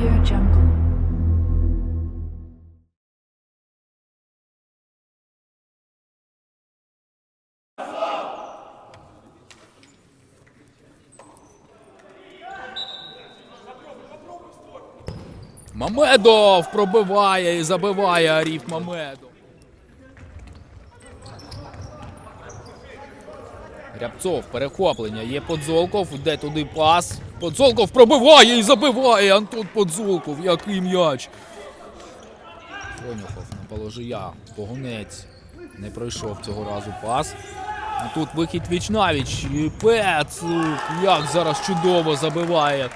Audio Jungle. Мамедов пробиває і забиває Аріф Мамедов. Рябцов, перехоплення. Є Подзолков, йде туди пас. Подзолков пробиває і забиває Антон Подзолков. Який м'яч. Конюхов на положия. Погонець. Не пройшов цього разу пас. А тут вихід віч навіч. Пец. Як зараз чудово забиває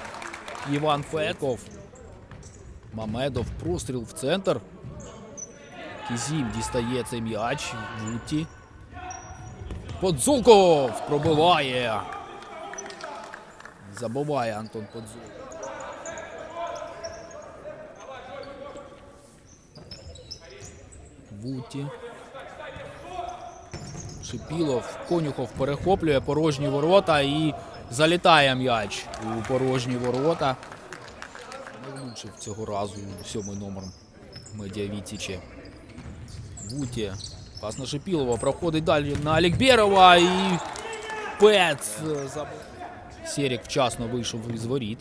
Іван Пеков. Мамедов простріл в центр. Кізім дістає цей м'яч. Вуті. Подзулков пробиває. Забиває Антон Подзулков. Вуті. Шипілов, Конюхов перехоплює порожні ворота і залітає м'яч у порожні ворота. Не влучив цього разу сьомий номер Медіавітічі. Вуті. Пас на Шипілова проходить далі на Алікбєрова і Пец е. Серік вчасно вийшов із воріт.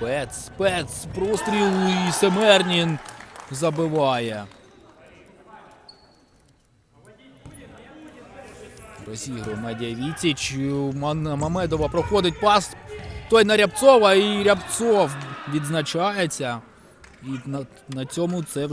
Пец, Пец, простріл і Семернін забиває. Розігрує Медіавіціч. Ман- Мамедова проходить пас. Той на Рябцова і Рябцов відзначається. І на, на цьому це